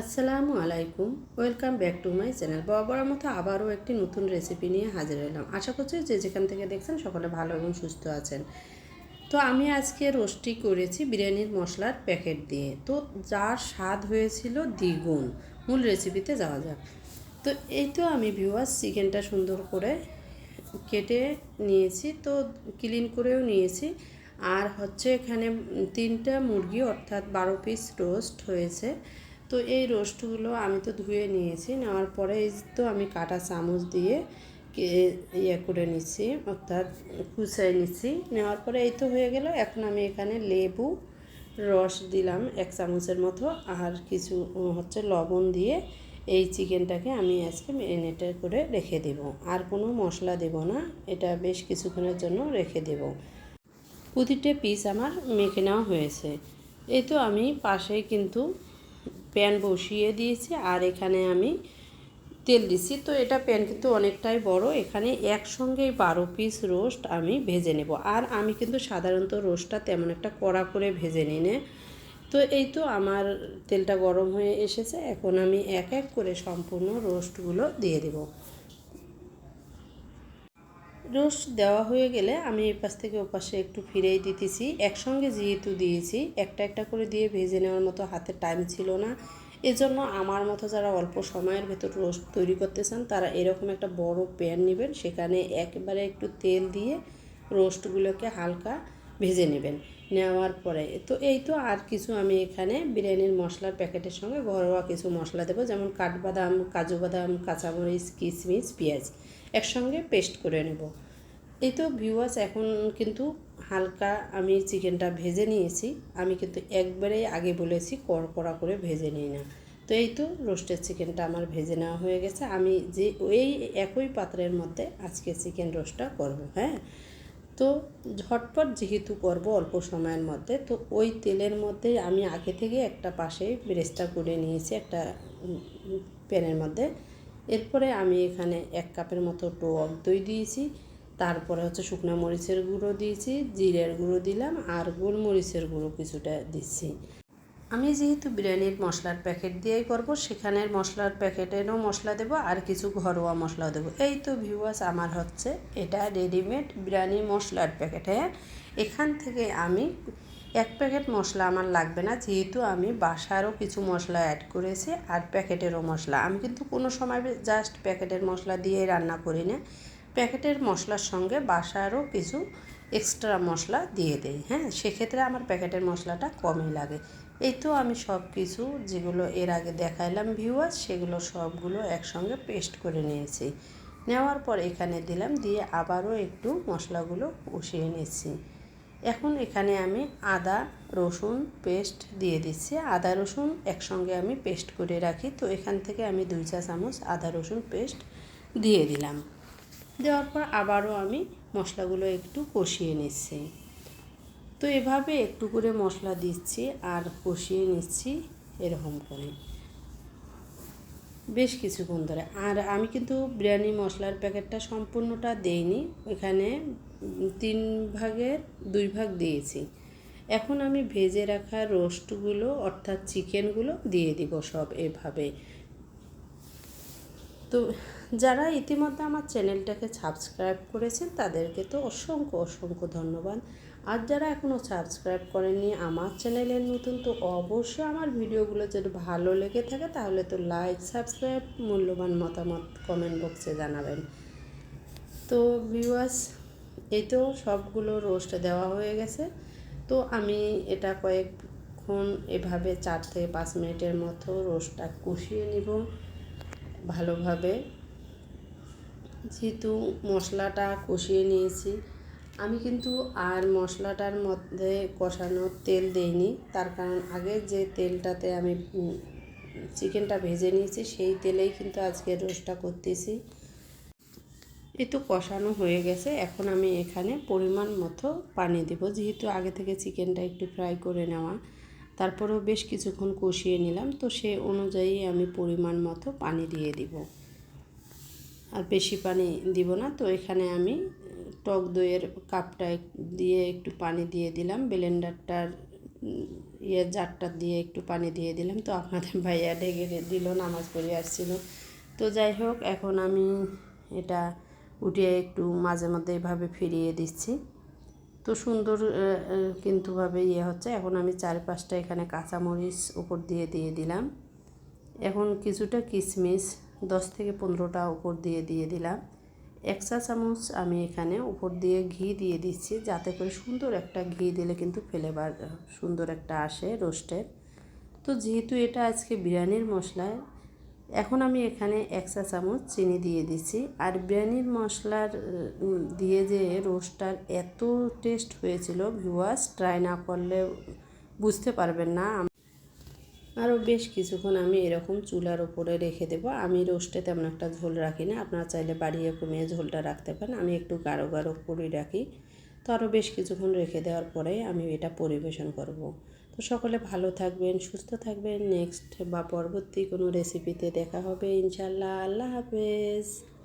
আসসালামু আলাইকুম। Welcome back to my channel. বরাবর মতো আবারও একটি নতুন রেসিপি নিয়ে হাজির হলাম। আশা করছি যে যেখান থেকে দেখছেন সকলে ভালো এবং সুস্থ আছেন। তো আমি আজকে রোস্টি করেছি বিরিয়ানির মশলার প্যাকেট দিয়ে। তো যার স্বাদ হয়েছিল দ্বিগুণ। মূল রেসিপিতে যাওয়া যাক। তো এই তো আমি ভিউয়ার্স চিকেনটা সুন্দর করে কেটে নিয়েছি। তো ক্লিন করেও নিয়েছি। আর হচ্ছে এখানে তিনটা মুরগি অর্থাৎ বারো পিস রোস্ট হয়েছে। তো এই রোস্টগুলো আমি তো ধুয়ে নিয়েছি, নেওয়ার পরে এই তো আমি কাটা চামচ দিয়ে ইয়ে করে নিচ্ছি, অর্থাৎ কুচাই নিচ্ছি। নেওয়ার পরে এই তো হয়ে গেল, এখন আমি এখানে লেবু, রস দিলাম এক চামচের মতো, আর কিছু হচ্ছে লবণ দিয়ে এই চিকেনটাকে আমি আজকে ম্যারিনেটেড করে রেখে দেব। আর কোনো মশলা দেব না, এটা বেশ কিছুক্ষণের জন্য রেখে দেব। প্রতিটা পিস আমার মেখে নেওয়া হয়েছে। এই তো আমি পাশেই কিন্তু প্যান বসিয়ে দিয়েছি আর এখানে আমি তেল দিছি। তো এটা প্যান কিন্তু অনেকটাই বড়। এখানে একসঙ্গেই বারো পিস রোস্ট আমি ভেজে নেব। আর আমি কিন্তু সাধারণত রোস্টটা তেমন একটা কড়া করে ভেজে নিই না। তো এই তো আমার তেলটা গরম হয়ে এসেছে। এখন আমি এক এক করে সম্পূর্ণ রোস্টগুলো দিয়ে দেবো। রোস্ট দেওয়া হয়ে গেলে আমি এই পাশ থেকে ও পাশে একটু ফিরেই দিতেছি। একসঙ্গে যেহেতু দিয়েছি, একটা একটা করে দিয়ে ভেজে নেওয়ার মতো হাতে টাইম ছিল না। এজন্য আমার মতো যারা অল্প সময়ের ভেতর রোস্ট তৈরি করতে চান তারা এরকম একটা বড় প্যান নেবেন, সেখানে একবারে একটু তেল দিয়ে রোস্টগুলোকে হালকা ভেজে নেবেন। নেওয়ার পরে। তো এই তো আর কিছু আমি এখানে বিরিয়ানির মশলার প্যাকেটের সঙ্গে ঘরোয়া কিছু মশলা দেবো, যেমন কাঠবাদাম কাজু বাদাম কাঁচামরিচ, কিশমিশ, পেঁয়াজ একসঙ্গে পেস্ট করে নেব। এই তো ভিউয়ার্স এখন কিন্তু হালকা আমি চিকেনটা ভেজে নিয়েছি। আমি কিন্তু একবারেই আগে বলেছি কড়কড়া করে ভেজে নিই না। তো এই তো রোস্টেড চিকেনটা আমার ভেজে নেওয়া হয়ে গেছে। আমি যে ওই একই পাত্রের মধ্যে আজকে চিকেন রোস্টটা করব হ্যাঁ? তো ঝটপট যেহেতু করব অল্প সময়ের মধ্যে, তো ওই তেলের মধ্যে আমি আগে থেকে একটা পাশে বেরেস্তা করে নিয়েছি, একটা প্যানের মধ্যে। এরপরে আমি এখানে এক কাপের মতো টক দই দিয়েছি, তারপরে হচ্ছে শুকনো মরিচের গুঁড়ো দিয়েছি, জিরের গুঁড়ো দিলাম, আর গোলমরিচের গুঁড়ো কিছুটা দিচ্ছি। আমি যেহেতু বিরিয়ানির মশলার প্যাকেট দিয়েই করব, সেখানের মশলার প্যাকেটেরও মশলা দেব আর কিছু ঘরোয়া মশলা দেবো। এই তো ভিউয়ার্স আমার হচ্ছে এটা রেডিমেড বিরিয়ানি মশলার প্যাকেট হ্যাঁ? এখান থেকে আমি এক প্যাকেট মশলা আমার লাগবে না, যেহেতু আমি বাসারও কিছু মশলা অ্যাড করেছি আর প্যাকেটেরও মশলা। আমি কিন্তু কোনো সময় জাস্ট প্যাকেটের মশলা দিয়ে রান্না করি না। প্যাকেটের মশলার সঙ্গে বাসারও কিছু এক্সট্রা মশলা দিয়ে দেই হ্যাঁ? সেক্ষেত্রে আমার প্যাকেটের মশলাটা কমই লাগে। এই তো আমি সব কিছু যেগুলো এর আগে দেখাইলাম ভিউয়ার্স সেগুলো সবগুলো একসঙ্গে পেস্ট করে নিয়েছি। নেওয়ার পর এখানে দিলাম, দিয়ে আবারও একটু মশলাগুলো কষিয়ে নিচ্ছি। এখন এখানে আমি আদা, রসুন পেস্ট দিয়ে দিচ্ছি। আদা, রসুন একসঙ্গে আমি পেস্ট করে রাখি। তো এখান থেকে আমি দুই চা চামচ আদা, রসুন পেস্ট দিয়ে দিলাম। দেওয়ার পর আবারও আমি মশলাগুলো একটু কষিয়ে নিচ্ছি। তো এভাবে একটু করে মশলা দিচ্ছি আর কষিয়ে নিচ্ছি এরকম করে। বেশ কিছুক্ষণ ধরে। আর আমি কিন্তু বিরিয়ানি মশলার প্যাকেটটা সম্পূর্ণটা দেইনি। এখানে তিন ভাগের দুই ভাগ দিয়েছি। এখন আমি ভেজে রাখা রোস্টগুলো, অর্থাৎ চিকেনগুলো দিয়ে দিব সব এভাবে। তো যারা ইতিমধ্যে আমার চ্যানেলটাকে সাবস্ক্রাইব করেছেন, তাদেরকে তো অসংখ্য অসংখ্য ধন্যবাদ। আর যারা এখনও সাবস্ক্রাইব করেননি আমার চ্যানেলের নতুন, তো অবশ্যই আমার ভিডিওগুলো যদি ভালো লেগে থাকে তাহলে তো লাইক সাবস্ক্রাইব মূল্যবান মতামত কমেন্ট বক্সে জানাবেন। তো ভিউয়ার্স এই তো সবগুলো রোস্ট দেওয়া হয়ে গেছে। তো আমি এটা কয়েকক্ষণ এভাবে চার থেকে পাঁচ মিনিটের মতো রোস্টটা কষিয়ে নিব ভালোভাবে। যেহেতু মশলাটা কষিয়ে নিয়েছি আমি কিন্তু আর মশলাটার মধ্যে কষানো তেল দেইনি। তার কারণ আগে যে তেলটাতে আমি চিকেনটা ভেজে নিয়েছি, সেই তেলেই কিন্তু আজকে রোস্টটা করতেছি। তো কষানো হয়ে গেছে। এখন আমি এখানে পরিমাণ মতো পানি দেব। যেহেতু আগে থেকে চিকেনটা একটু ফ্রাই করে নেওয়া, তারপরেও বেশ কিছুক্ষণ কষিয়ে নিলাম। তো সে অনুযায়ী আমি পরিমাণ মতো পানি দিয়ে দিব। আর বেশি পানি দিব না। তো এখানে আমি টক দইয়ের কাপটা দিয়ে একটু পানি দিয়ে দিলাম। ব্লেন্ডারটার ইয়ে জারটা দিয়ে একটু পানি দিয়ে দিলাম। তো আপনাদের ভাইয়া ঢেকে দিল নামাজ পড়ে আসছিল। তো যাই হোক এখন আমি এটা উঠিয়ে একটু মাঝে মধ্যে এভাবে ফিরিয়ে দিচ্ছি। তো সুন্দর আহ, আহ, কিন্তু ভাবে ইয়ে হচ্ছে। এখন আমি চার পাঁচটা এখানে কাঁচামরিচ উপর দিয়ে দিয়ে দিলাম। এখন কিছুটা কিশমিশ দশ থেকে পনেরোটা উপর দিয়ে দিয়ে দিলাম। এক চা চামচ আমি এখানে উপর দিয়ে ঘি দিয়ে দিচ্ছি, যাতে করে সুন্দর একটা ঘি দিলে কিন্তু ফ্লেভার সুন্দর একটা আসে রোস্টের তো যেহেতু এটা আজকে বিরিয়ানির মশলায় এখন আমি এখানে এক চা চামচ চিনি দিয়ে দিচ্ছি। আর বিরিয়ানির মশলার দিয়ে যে রোস্টটার এত টেস্ট হয়েছিল ভিউয়ার্স ট্রাই না করলে বুঝতে পারবেন না। আরও বেশ কিছুক্ষণ আমি এরকম চুলার উপরে রেখে দেবো। আমি রোস্টে তেমন একটা ঝোল রাখি না। আপনারা চাইলে বাড়িয়ে কমিয়ে ঝোলটা রাখতে পারেন। আমি একটু গাঢ় গাঢ় করে রাখি। তো আরও বেশ কিছুক্ষণ রেখে দেওয়ার পরে আমি এটা পরিবেশন করব। তো সকলে ভালো থাকবেন, সুস্থ থাকবেন। নেক্সট বা পরবর্তী কোনো রেসিপিতে দেখা হবে। ইনশাল্লাহ, আল্লাহ হাফেজ।